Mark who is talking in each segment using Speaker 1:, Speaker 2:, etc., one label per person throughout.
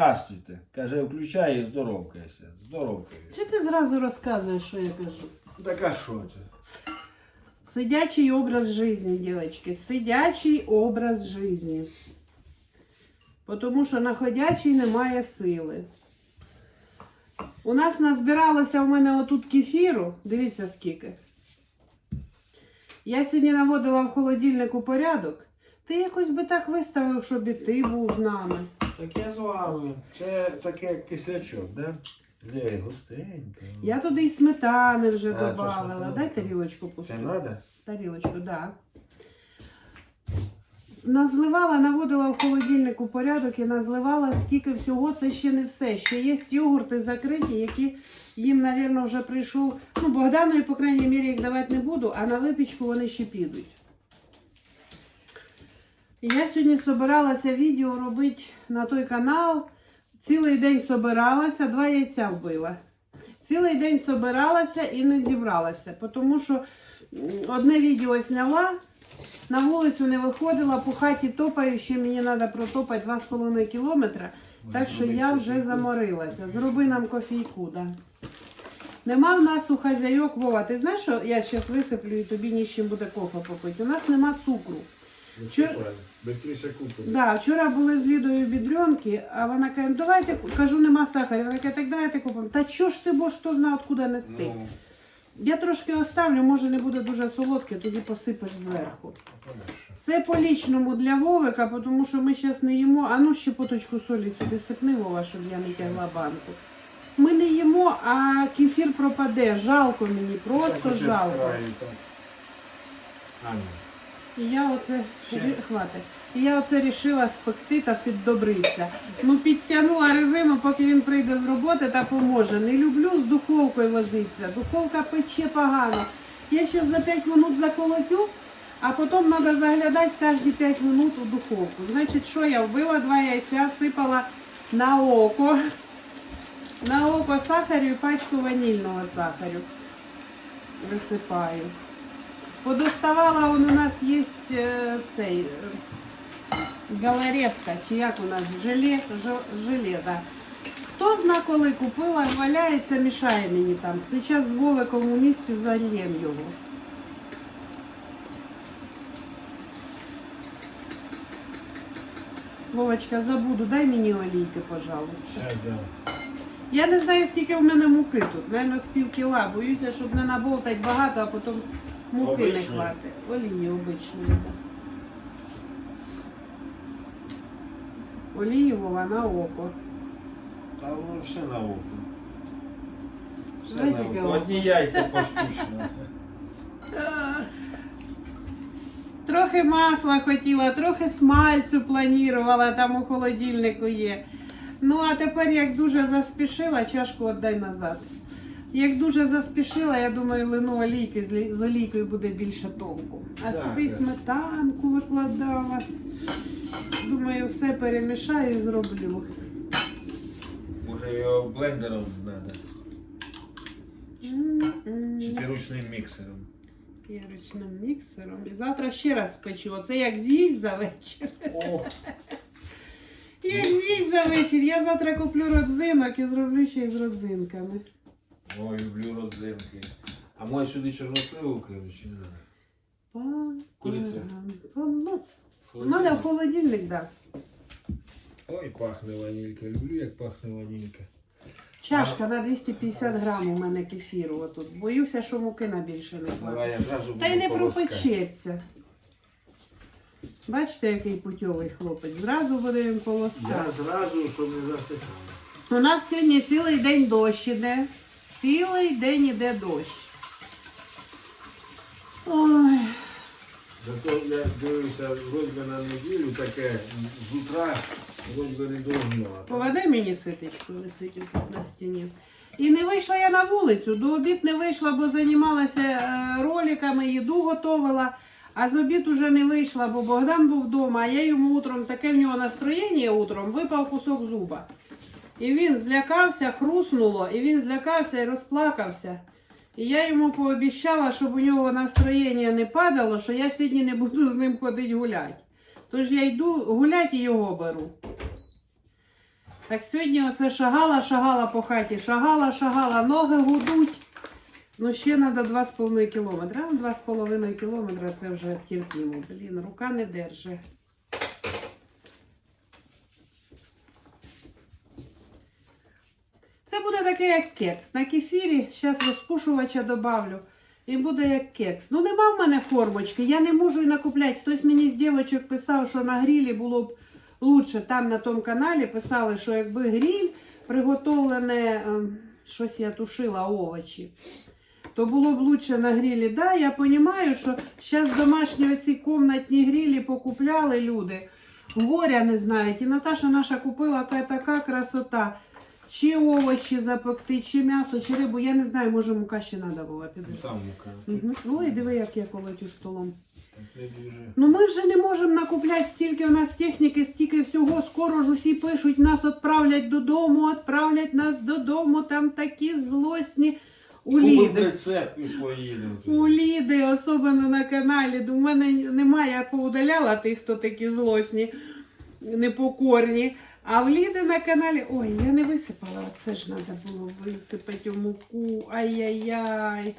Speaker 1: Здравствуйте. Каже, включай і здоровкайся. Здоровкайся.
Speaker 2: Чи ти зразу розказуєш, що я кажу?
Speaker 1: Так а що це?
Speaker 2: Сидячий образ жизни, девочки. Сидячий образ жизни. Тому що на ходячий немає сили. У нас назбиралося в мене отут кефіру. Дивіться скільки. Я сьогодні наводила в холодильнику порядок. Ти якось би так виставив, щоб і ти був з нами.
Speaker 1: Так я з вами. Це таке кислячок, да? Де, густенько.
Speaker 2: Я туди і сметани вже
Speaker 1: А,
Speaker 2: додавала.
Speaker 1: сметана.
Speaker 2: Дай тарілочку
Speaker 1: Це треба?
Speaker 2: Тарілочку, так. Да. Назливала, наводила в холодильнику порядок і назливала, скільки всього, це ще не все. Ще є йогурти закриті, які їм, мабуть, вже прийшов. Ну, Богданові, по крайній мірі, їх давати не буду, а на випічку вони ще підуть. І Я сьогодні собиралася відео робити на той канал. Цілий день собиралася, два яйця вбила. Цілий день собиралася і не зібралася, тому що одне відео зняла, на вулицю не виходила, по хаті топаю, ще мені треба протопати 2,5 кілометра. Так що я вже заморилася. Зроби нам кофійку, да. Нема в нас у хазяйок Вова. Ти знаєш, що я зараз висиплю і тобі ні з чим буде кофе попити. У нас нема цукру.
Speaker 1: Бистріше купити.
Speaker 2: Да, вчора були з Лідою бідренки, а вона каже, «Ну, давайте, кажу, нема сахару. Вона каже, так давайте купимо. Та чого ж ти, бо хто знає, откуда нести.
Speaker 1: Ну,
Speaker 2: Я трошки оставлю, може не буде дуже солодке, тоді посипеш зверху. Це по лічному для Вовика, тому що ми зараз не їмо. А ну ще поточку солі сюди сипни, Вова, щоб я не тягла банку. Ми не їмо, а кефір пропаде. Жалко мені, просто жалко.
Speaker 1: А, ні.
Speaker 2: І я оце. Хватить. І я оце рішила спекти та піддобритися. Ну підтягнула резину, поки він прийде з роботи та поможе. Не люблю з духовкою возитися. Духовка пече погано. Я ще за 5 минут заколотю, а потім треба заглядати кожні 5 минут у духовку. Значить, що я вбила два яйця, сипала на око. На око сахарю і пачку ванільного сахарю. Висипаю. Подоставала он у нас є е, цей галеретка, чи як у нас желе, желе, да. Хто зна коли купила, валяється, мішає мені там. Зараз з Вовиком у місті зальєм його. Вовочка, забуду, дай мені олійки, пожалуйста. Я не знаю, скільки в мене муки тут. Наверно, з пів кіла. Боюся, щоб не наболтати багато, а потім муки не
Speaker 1: Обичної.
Speaker 2: хватить. Олії обичної. Олії на око.
Speaker 1: Та воно все на око. Все
Speaker 2: Знаєш,
Speaker 1: на
Speaker 2: яке
Speaker 1: око.
Speaker 2: око?
Speaker 1: Одні яйця поштучно.
Speaker 2: Трохи масла хотіла, трохи смальцю планувала, там у холодильнику є. Ну, а тепер, як дуже заспішила, чашку віддай назад. Як дуже заспішила, я думаю, лину олійки з олійкою буде більше толку. А
Speaker 1: Так,
Speaker 2: сюди
Speaker 1: так.
Speaker 2: сметанку викладала. Думаю, все перемішаю і зроблю.
Speaker 1: Може його блендером треба.
Speaker 2: М-м.
Speaker 1: Чи ти ручним міксером.
Speaker 2: Я ручним міксером. І завтра ще раз спечу. Оце як з'їсть за вечір.
Speaker 1: О,
Speaker 2: Як з'їсть за вечір. Я завтра куплю родзинок і зроблю ще й з родзинками.
Speaker 1: Ой, люблю родзинки. А може сюди чорносливу кинуть, чи не треба? Куриця.
Speaker 2: па- Ну, у мене в холодильник, так.
Speaker 1: Ой, пахне ванілька. Люблю, як пахне ванілька.
Speaker 2: Чашка на 250 грам у мене кефіру отут. Боюся, що муки на більше не
Speaker 1: Давай
Speaker 2: хватить.
Speaker 1: я зразу
Speaker 2: Та й не
Speaker 1: полоскати.
Speaker 2: пропечеться. Бачите, який путьовий хлопець. Зразу буде він
Speaker 1: Я
Speaker 2: полоскати.
Speaker 1: зразу, щоб не засихало.
Speaker 2: У нас сьогодні цілий день дощ іде. Цілий день іде дощ. Ой.
Speaker 1: Зато я дивлюся, вроді на неділю таке з утра, вроді не должно.
Speaker 2: Поведе мені ситечку, висить на стіні. І не вийшла я на вулицю. До обід не вийшла, бо займалася е, роликами, їду готувала. А з обід уже не вийшла, бо Богдан був вдома, а я йому утром таке в нього настроєння утром, випав кусок зуба. І він злякався, хруснуло, і він злякався і розплакався. І я йому пообіцяла, щоб у нього настроєння не падало, що я сьогодні не буду з ним ходити гуляти. Тож я йду гуляти і його беру. Так сьогодні оце шагала, шагала по хаті, шагала, шагала, ноги гудуть. Ну, ще треба 2,5 кілометра. А 2,5 кілометра це вже терпімо. Блін, рука не держить. Це буде таке, як кекс. На кефірі зараз розпушувача добавлю. І буде як кекс. Ну, нема в мене формочки, я не можу і накупляти. Хтось мені з дівчаток писав, що на грілі було б лучше. Там на тому каналі писали, що якби гріль приготовлене, ем, щось я тушила овочі, то було б лучше на грілі. Да, я розумію, що зараз домашні оці комнатні грілі покупляли люди. Горя не знають. І Наташа наша купила така красота. Чи овочі запекти, чи м'ясо, чи рибу. Я не знаю, може мука ще треба була підожди.
Speaker 1: Там мука.
Speaker 2: Угу. Ой, диви, як я колотю столом. Ну ми вже не можемо накупляти стільки у нас техніки, стільки всього. Скоро ж усі пишуть, нас відправлять додому, відправлять нас додому. Там такі злосні у Ліди. У Ліди, особливо на каналі. У мене немає, я поудаляла тих, хто такі злосні, непокорні. А в Ліди на каналі. Ой, я не висипала, це ж треба було висипати у муку. Ай-яй-яй.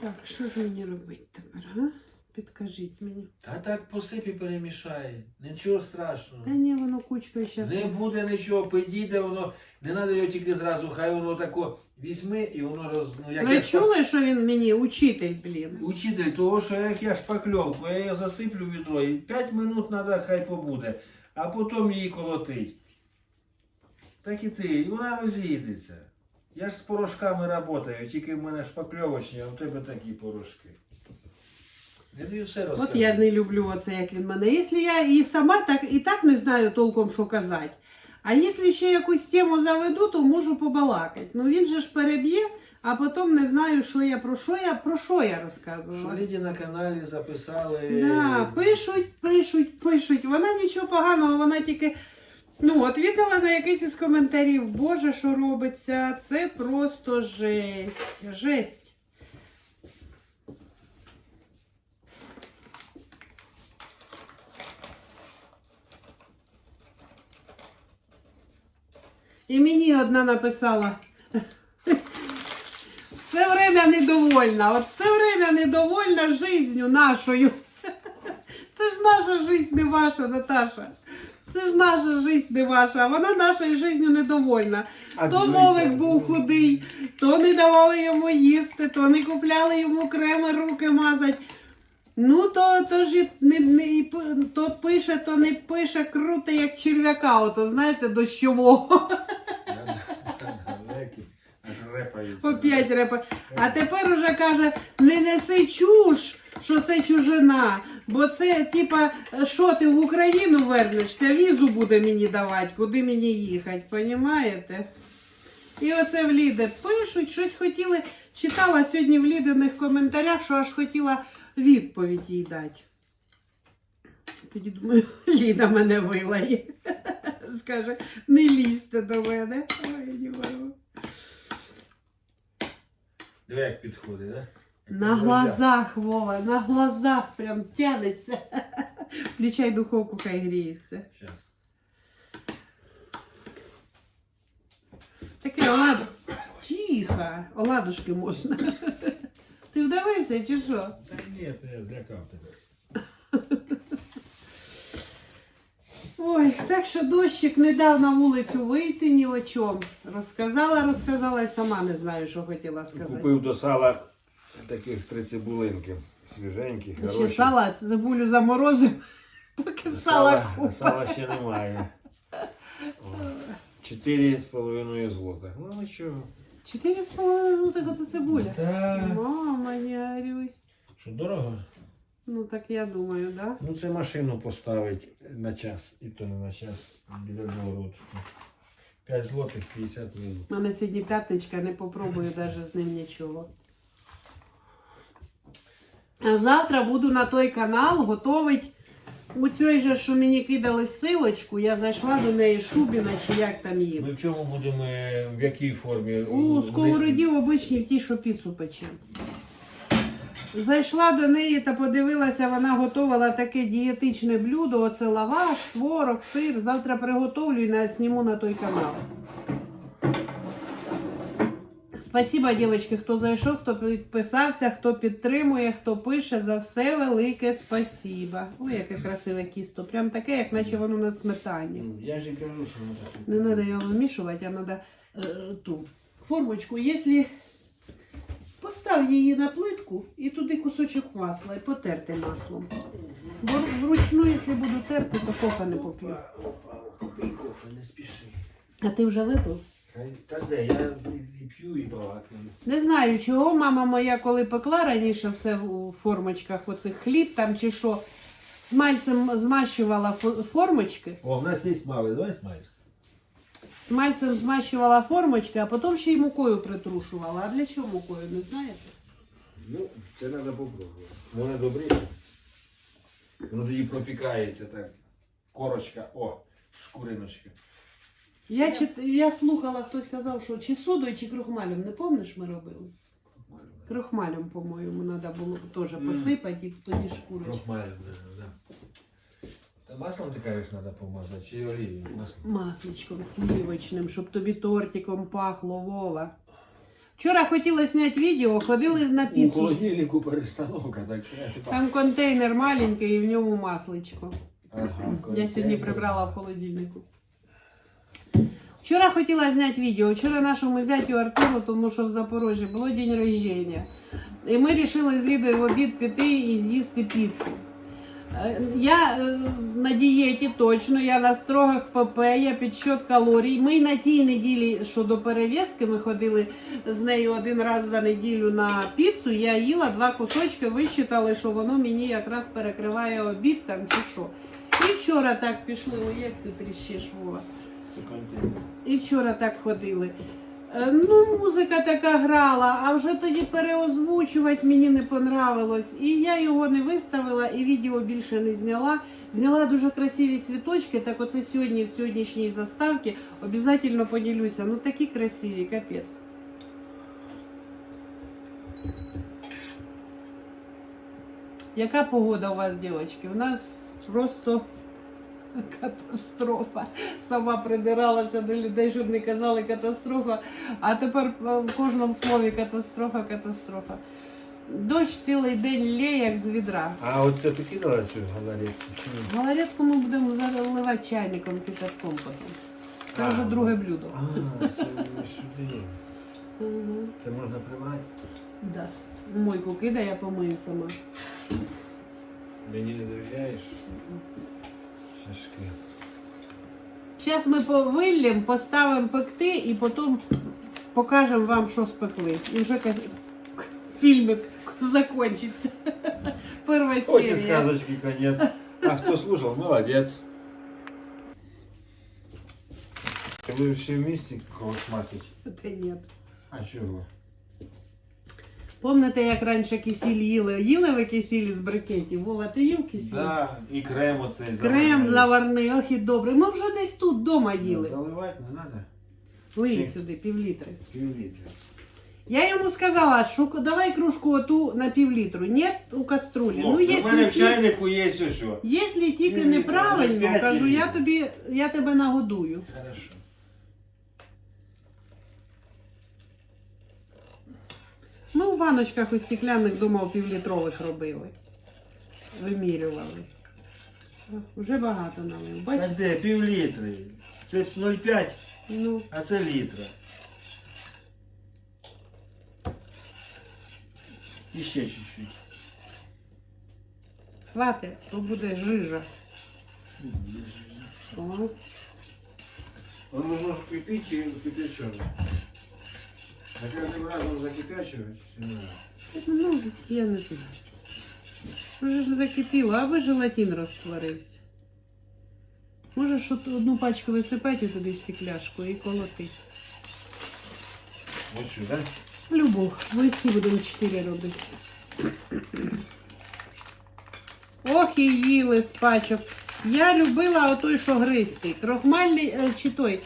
Speaker 2: Так, що ж мені робити тепер, га? Підкажіть мені.
Speaker 3: Та так посипі перемішай. Нічого страшного.
Speaker 2: Та ні, воно кучкою зараз.
Speaker 3: Не буде нічого, підійде воно. Не треба його тільки зразу, хай воно тако візьми і воно роз. Ну, як
Speaker 2: Ви
Speaker 3: я шпак-
Speaker 2: чули, що він мені учитель, блін?
Speaker 3: Учитель, того, що як я шпакльовку, я її засиплю в відро, і 5 минут треба, хай побуде, а потім її колотить. Так і ти, і вона розійдеться. Я ж з порошками працюю, тільки в мене шпакльовочні, а в тебе такі порошки. Я тобі все розкажу.
Speaker 2: От я не люблю оце, як він мене. Якщо я і сама так і так не знаю толком, що казати. А якщо ще якусь тему заведу, то можу побалакати. Ну він же ж переб'є, а потім не знаю, що я про що я про що я
Speaker 3: Що
Speaker 2: розказувала.
Speaker 3: Ліді на каналі записали.
Speaker 2: Да, пишуть, пишуть, пишуть. Вона нічого поганого, вона тільки ну, відповідала на якийсь із коментарів. Боже, що робиться? Це просто жесть. Жесть. І мені одна написала. Все время недовольна. От все время недовольна жизнью нашою. Це ж наша жизнь не ваша, Наташа. Це ж наша жизнь не ваша, вона нашою жизню недовольна.
Speaker 3: А
Speaker 2: то Вовик був худий, то не давали йому їсти, то не купляли йому креми руки мазати. Ну, то, то ж не, не, то пише, то не пише, круто, як черв'яка, ото, знаєте, дощового. Опять репа. А тепер уже каже, не неси чуш, що це чужина. Бо це, типа, що ти в Україну вернешся, візу буде мені давати, куди мені їхати, понімаєте? І оце в Ліде пишуть, щось хотіли. Читала сьогодні в Лідиних коментарях, що аж хотіла відповідь їй дати. Тоді думаю, Ліда мене вилає. Скаже, не лізьте до мене. Ой, не можу.
Speaker 3: Диви, як підходить, да? Як
Speaker 2: На глазах, Вова, на глазах прям тянеться. Включай духовку, хай гріється.
Speaker 3: Щас.
Speaker 2: Таке оладу. Тихо, оладушки можна. Ти чи що?
Speaker 1: Та ні, то я злякав тебе.
Speaker 2: Ой, так що дощик не дав на вулицю вийти ні о чому. Розказала, розказала і сама не знаю, що хотіла сказати.
Speaker 1: Купив до сала таких три цибулинки. Свіженькі,
Speaker 2: Ще
Speaker 1: хороші.
Speaker 2: сала, цибулю заморозив, поки сала
Speaker 1: Сала,
Speaker 2: купа.
Speaker 1: сала ще немає. О, Чотири з половиною злота. Ну нічого.
Speaker 2: Чотири з половиною злотих оце цибуля.
Speaker 3: Та,
Speaker 2: Мама, не горюй.
Speaker 1: Що дорого?
Speaker 2: Ну так я думаю, да?
Speaker 1: Ну це машину поставить на час. І то не на час. Біля двору. 5 злотих 50 минут.
Speaker 2: У мене сьогодні п'ятничка, не попробую навіть з ним нічого. А завтра буду на той канал готовить у цій же, що мені кидали силочку, я зайшла до неї Шубіна, чи як там її.
Speaker 1: Ми в чому будемо, е, в якій формі?
Speaker 2: У сковороді обичній в тій, що піцу пече. Зайшла до неї та подивилася, вона готувала таке дієтичне блюдо. Оце лаваш, творог, сир. Завтра приготовлю і на, сніму на той канал. Спасибо, дівчатки, хто зайшов, хто підписався, хто підтримує, хто пише. За все велике спасибо. Ой, яке красиве кісто. Прям таке, як наче воно на сметані.
Speaker 3: Я ж і кажу, що.
Speaker 2: Не треба його вимішувати, а треба е, ту формочку. Якщо постав її на плитку і туди кусочок масла і потерти маслом. Бо вручну, якщо буду терти, то кофе не поп'ю.
Speaker 3: Попий кофе, не спіши.
Speaker 2: А ти вже випив?
Speaker 3: Та де, я і п'ю, і балакаю.
Speaker 2: Не знаю, чого мама моя, коли пекла раніше все у формочках, оцих хліб там чи що, смальцем змащувала фо- формочки,
Speaker 3: О, в нас є мали, давай смальськ.
Speaker 2: смальцем змащувала формочки, а потім ще й мукою притрушувала. А для чого мукою, не знаєте?
Speaker 3: Ну, це треба попробувати. Воно добре. Воно тоді пропікається так. Корочка, о, шкуриночка.
Speaker 2: Я, чит... я слухала, хтось казав, що чи содою, чи крохмалем. Не пам'ятаєш, ми робили? Крохмалем, по-моєму, треба було теж посипати і тоді шкурочку.
Speaker 3: Крохмалем, да, да. Та маслом ти кажеш, треба помазати, чи олією? Маслом.
Speaker 2: Масличком слівочним, щоб тобі тортиком пахло, Вова. Вчора хотіла зняти відео, ходили на
Speaker 3: У
Speaker 2: піцу.
Speaker 3: холодильнику перестановка, так що я ще
Speaker 2: Там контейнер маленький і в ньому масличко.
Speaker 3: Ага,
Speaker 2: Я сьогодні прибрала в холодильнику. Вчора хотіла зняти відео. Вчора нашому зятю Артуру, тому що в Запорожжі було день рождення. І ми вирішили з Лідою в обід піти і з'їсти піцу. Е, Я е, на дієті точно, я на строгих ПП, я підсчет калорій. Ми на тій неділі, що до перев'язки, ми ходили з нею один раз за неділю на піцу. Я їла два кусочки, висчитали, що воно мені якраз перекриває обід там чи що. І вчора так пішли, ой, як ти тріщиш, Вова. І вчора так ходили. Е, Ну, музика така грала, а вже тоді переозвучувати мені не понравилось. І я його не виставила, і відео більше не зняла. Зняла дуже красиві цвіточки, так оце сьогодні в сьогоднішній заставці обов'язково поділюся. Ну такі красиві, капець. Яка погода у вас, дівчатки? У нас просто катастрофа. Сама придиралася до людей, щоб не казали катастрофа. А тепер в кожному слові катастрофа, катастрофа. Дощ цілий день лє, як з відра.
Speaker 3: А оце ти кидала цю галаретку?
Speaker 2: ми будемо заливати чайником кипятком потім. Це вже друге блюдо.
Speaker 3: А, це не сюди.
Speaker 2: Мгм.
Speaker 3: Це можна прибрати?
Speaker 2: Да. Мойку кидай, я помию сама.
Speaker 3: Мені не довіряєш? Шашки.
Speaker 2: Зараз ми повиллям, поставимо пекти і потім покажемо вам, що спекли. І вже ка- фільмик закінчиться. Перша
Speaker 3: Ось і
Speaker 2: серія.
Speaker 3: сказочки конец. А хто слушав, молодець. Ви всі вместе колосматить?
Speaker 2: Та ні.
Speaker 3: А чого?
Speaker 2: Помните, як раніше кисіль їли? Їли ви кисіль з брикетів? Вова, ти їв кисіль?
Speaker 3: Да, і крем оцей
Speaker 2: Крем заварний, ох і добрий. Ми вже десь тут вдома їли.
Speaker 3: Заливати не треба.
Speaker 2: Лий
Speaker 3: Ні.
Speaker 2: сюди, півлітри.
Speaker 3: Пів літра.
Speaker 2: Я йому сказала, що давай кружку оту на півлітру. Ні, у каструлі. Ну,
Speaker 3: у мене
Speaker 2: якщо
Speaker 3: в
Speaker 2: ті-
Speaker 3: чайнику є ось що.
Speaker 2: Якщо тільки
Speaker 3: Півлітра,
Speaker 2: неправильно,
Speaker 3: п'ять
Speaker 2: кажу, я
Speaker 3: літрів.
Speaker 2: тобі, я тебе нагодую.
Speaker 3: Хорошо.
Speaker 2: В баночках у стекляних вдома у півлітрових робили. Вимірювали. Вже багато налив. Бачиш?
Speaker 3: де, пів літри. Це 0,5,
Speaker 2: Ну,
Speaker 3: а це літра. І ще чуть-чуть.
Speaker 2: хватить, то буде жижа. О,
Speaker 3: Он нужно кипить кипяченый? А каждым разом закипячивать? Чи не надо?
Speaker 2: Ну, я не знаю. Вже ж закипіло, аби желатин розтворився. Можеш от одну пачку висипати туди стекляшку і колотити.
Speaker 3: Вот сюда.
Speaker 2: Любов, ми всі будемо чотири робити. Ох, і їли з пачок. Я любила отой, що гристий. Крохмальний е, чи той.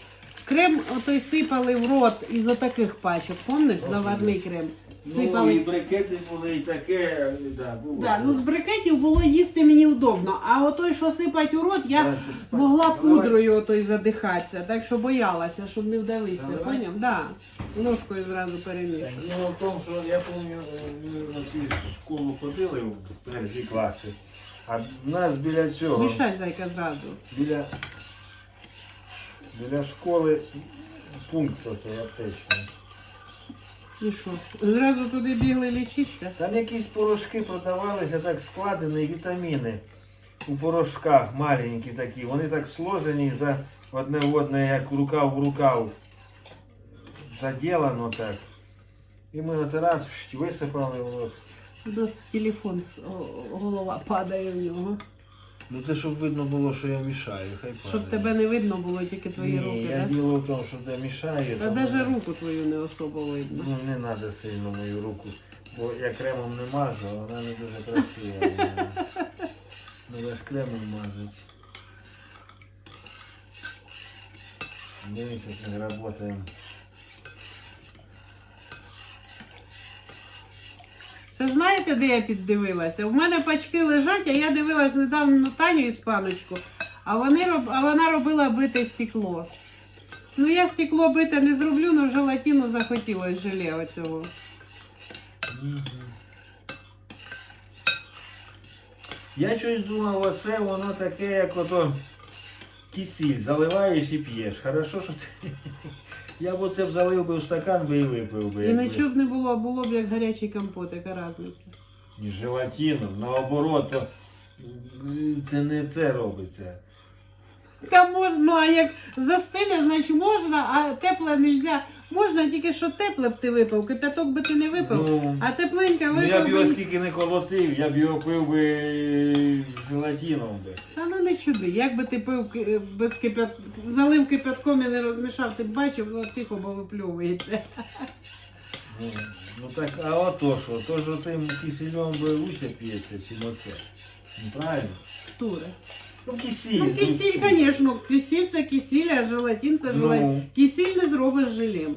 Speaker 2: Крем отой сипали в рот із отаких пачок. Помниш, заварний крем.
Speaker 3: Ну,
Speaker 2: сипали.
Speaker 3: і брикети були, і таке, да, було.
Speaker 2: Да, ну з брикетів було їсти мені удобно, а отой, що сипать у рот, я могла
Speaker 3: Давай.
Speaker 2: пудрою отой задихатися, так що боялася, щоб не.
Speaker 3: Давай.
Speaker 2: Поняв? Да. Ложкою зразу перемішую.
Speaker 3: Діло в тому, що я пам'ятаю, ми на цю школу ходили в перші класи, а в нас біля цього,
Speaker 2: Мішай зайка зразу.
Speaker 3: біля, біля школи пункт оцей аптечний.
Speaker 2: І що? Зразу туди бігли лічитися?
Speaker 3: Там якісь порошки продавалися, так складені, вітаміни у порошках маленькі такі. Вони так сложені за одне в одне, як рукав в рукав. Заділано так. І ми от раз висипали.
Speaker 2: Нас телефон, голова падає в нього.
Speaker 3: Ну це щоб видно було, що я мішаю. Хай
Speaker 2: Щоб тебе не видно було, тільки твої
Speaker 3: Ні,
Speaker 2: руки,
Speaker 3: я
Speaker 2: так?
Speaker 3: діло в тому, що де мішаю.
Speaker 2: Та
Speaker 3: то
Speaker 2: навіть руку твою не особо видно.
Speaker 3: Ну не треба сильно мою руку. Бо я кремом не мажу, а вона не дуже красива. Треба ж кремом мазати. Дивіться, як працюємо.
Speaker 2: Це знаєте, де я піддивилася? У мене пачки лежать, а я дивилась недавно Таню Іспаночку, а, вони а вона робила бите стекло. Ну я стекло бите не зроблю, але желатину захотілось желе оцього.
Speaker 3: Я щось думав, оце воно таке, як ото кисіль, заливаєш і п'єш. Хорошо, що ти. Я б оце б залив би в стакан би і випив би.
Speaker 2: І
Speaker 3: якби.
Speaker 2: нічого б не було, було б як гарячий компот, яка різниця.
Speaker 3: Ні, Желатин, наоборот, то це не це робиться.
Speaker 2: Та можна, ну а як застине, значить можна, а тепле не можна. Тільки що тепле б ти випив, кипяток би ти не випив,
Speaker 3: Ну,
Speaker 2: а тепленька
Speaker 3: Ну я б його
Speaker 2: би.
Speaker 3: скільки не колотив, я б його пив би желатином би.
Speaker 2: Та ну не чуди, як би ти пив ки- без кипят... залив кипятком і не розмішав, ти б бачив, ну тихо, бо випльовується.
Speaker 3: Ну, ну так, а ото що? То ж тим кисельом би лучше п'ється, чим оце. Ну правильно?
Speaker 2: Туре.
Speaker 3: Ну кисіль.
Speaker 2: Ну, кисіль, звісно, кисіль це кисіль, а желатин це
Speaker 3: Ну.
Speaker 2: желатин. Кисіль не зробиш желем.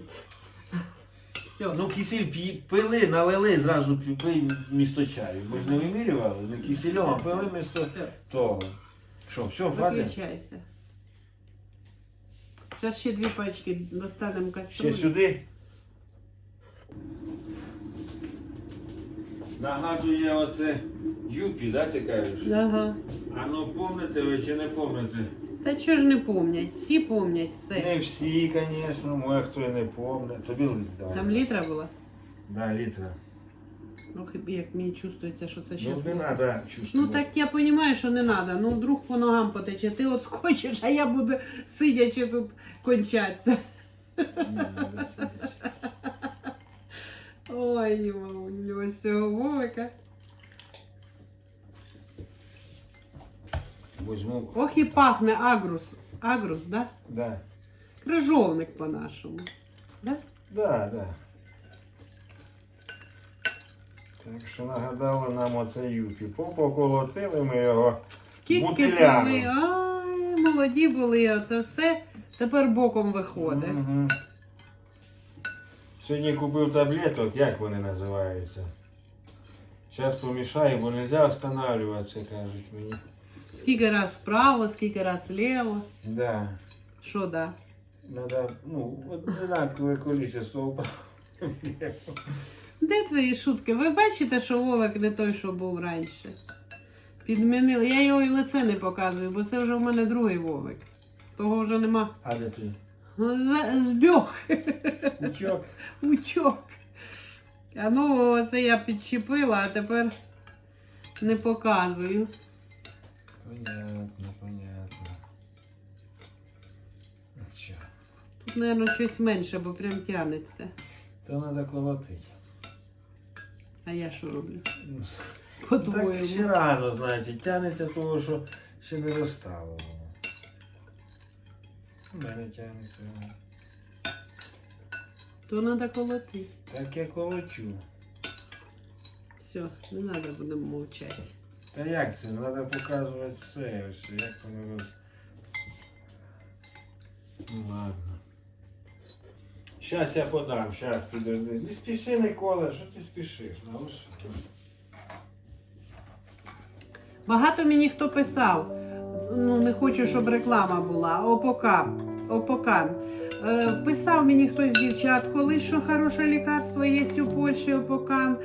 Speaker 2: Все.
Speaker 3: Ну кисіль пі- пили, налили, зразу пі- пий місто чаю. Ми ж не вимірювали, не кисельом, а пили місто
Speaker 2: Все.
Speaker 3: того. Що, все, хватить?
Speaker 2: Виключайся. Зараз ще дві пачки достанемо
Speaker 3: Ще
Speaker 2: каструлю.
Speaker 3: сюди. Нагадує оце юпі, да, ти кажеш?
Speaker 2: Ага.
Speaker 3: А ну помните ви чи не помните?
Speaker 2: Та чого ж не помнять? Всі помнять це.
Speaker 3: Не всі, звісно, може хто і не помне. Тобі давай.
Speaker 2: Там літра була?
Speaker 3: Да, літра.
Speaker 2: Ну, хіб- як мені чувствується, що це
Speaker 3: Ну
Speaker 2: щас.
Speaker 3: не треба
Speaker 2: Ну
Speaker 3: чувствувати.
Speaker 2: так я розумію, що не треба. Ну вдруг по ногам потече. Ти от скочиш, а я буду сидячи тут кончатися.
Speaker 3: Ні, надо сидіти.
Speaker 2: Ой, не можу, ось цього Вовика.
Speaker 3: Возьму.
Speaker 2: Ох і пахне агрус. Агрус, да?
Speaker 3: Да.
Speaker 2: Крижовник по-нашому. Да?
Speaker 3: Да, да. Так що нагадали нам оце юпі. Поколотили ми його.
Speaker 2: Скільки були, ай, молоді були, а це все тепер боком виходить.
Speaker 3: Мгм. Сьогодні купив таблеток, як вони називаються. Зараз помішаю, бо не можна останавливатися, кажуть мені.
Speaker 2: Скільки раз вправо, скільки раз вліво.
Speaker 3: Да.
Speaker 2: Що да?
Speaker 3: Надо, ну, одинакове количество вправ.
Speaker 2: Де твої шутки? Ви бачите, що Вовик не той, що був раніше. Підмінили. Я його і лице не показую, бо це вже в мене другий Вовик. Того вже нема.
Speaker 3: А де ти?
Speaker 2: Збьох.
Speaker 3: Учок.
Speaker 2: Учок. А ну, оце я підчепила, а тепер не показую.
Speaker 3: Понятно, понятно. Що?
Speaker 2: Тут, мабуть, щось менше, бо прям тянеться.
Speaker 3: То треба колотити.
Speaker 2: А я що роблю?
Speaker 3: Ну, Так
Speaker 2: По-твоєму.
Speaker 3: ще рано, значить, тянеться того, що ще не достало. У мене тянеться. воно.
Speaker 2: То треба колоти.
Speaker 3: Так я колочу.
Speaker 2: Все, не треба будемо мовчати.
Speaker 3: Та як це? Треба показувати все, ось, як воно роз... Ладно. Щас я подам, щас підожди. Не спіши, Никола, що ти спішиш? Ну, що?
Speaker 2: Багато мені хто писав. Ну, не хочу, щоб реклама була. Опокан. Опокан. Е, писав мені хтось з дівчат, коли що хороше лікарство є у Польщі Опокан.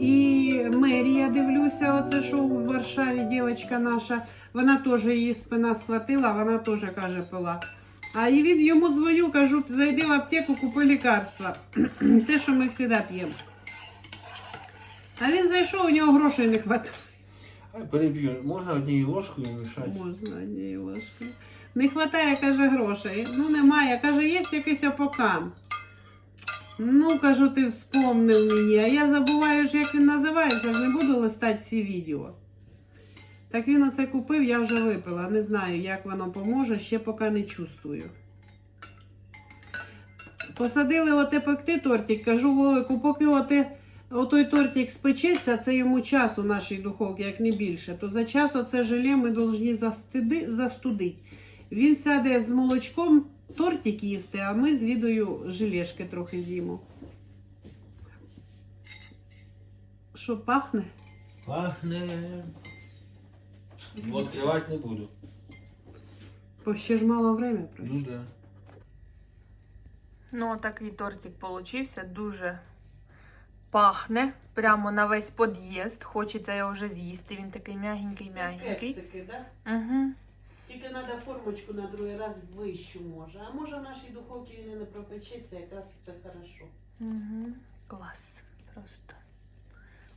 Speaker 2: І Мерія, дивлюся, оце що у Варшаві дівчинка наша, вона теж її спина схватила, вона теж каже пила. А і від йому дзвоню, кажу, зайди в аптеку, купи лікарства. Те, що ми завжди п'ємо. А він зайшов, у нього грошей не.
Speaker 3: Ай, переб'ю, можна однією ложкою мішати?
Speaker 2: Можна однією ложкою. Не вистачає, каже, грошей. Ну немає. Каже, є якийсь опокан. Ну, кажу, ти вспомнив мені, а я забуваю, як він називається, ж не буду листати всі відео. Так він оце купив, я вже випила. Не знаю, як воно поможе, ще поки не чувствую. Посадили оте пекти тортик, кажу, Вовику, поки оте, отой тортик спечеться, це йому час у нашій духовці, як не більше, то за час оце желе ми повинні застиди, застудити. Він сяде з молочком тортик їсти, а ми з Лідою желешки трохи з'їмо. Що пахне?
Speaker 3: Пахне. Відкривати не буду.
Speaker 2: Бо ще ж мало время пройшло.
Speaker 3: Ну да.
Speaker 4: Ну, такий тортик получився, дуже пахне. Прямо на весь під'їзд. Хочеться його вже з'їсти. Він такий м'ягенький-мягенький.
Speaker 2: Кексики, да?
Speaker 4: Угу.
Speaker 2: Тільки треба формочку на другий раз вищу може. А може в нашій духовці не пропечеться, якраз це хорошо.
Speaker 4: Угу. Клас. Просто.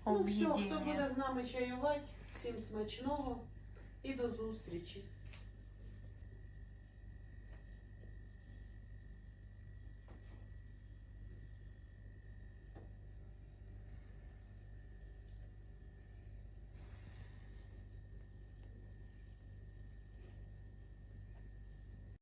Speaker 2: Ну все, хто буде з нами чаювати, всім смачного і до зустрічі.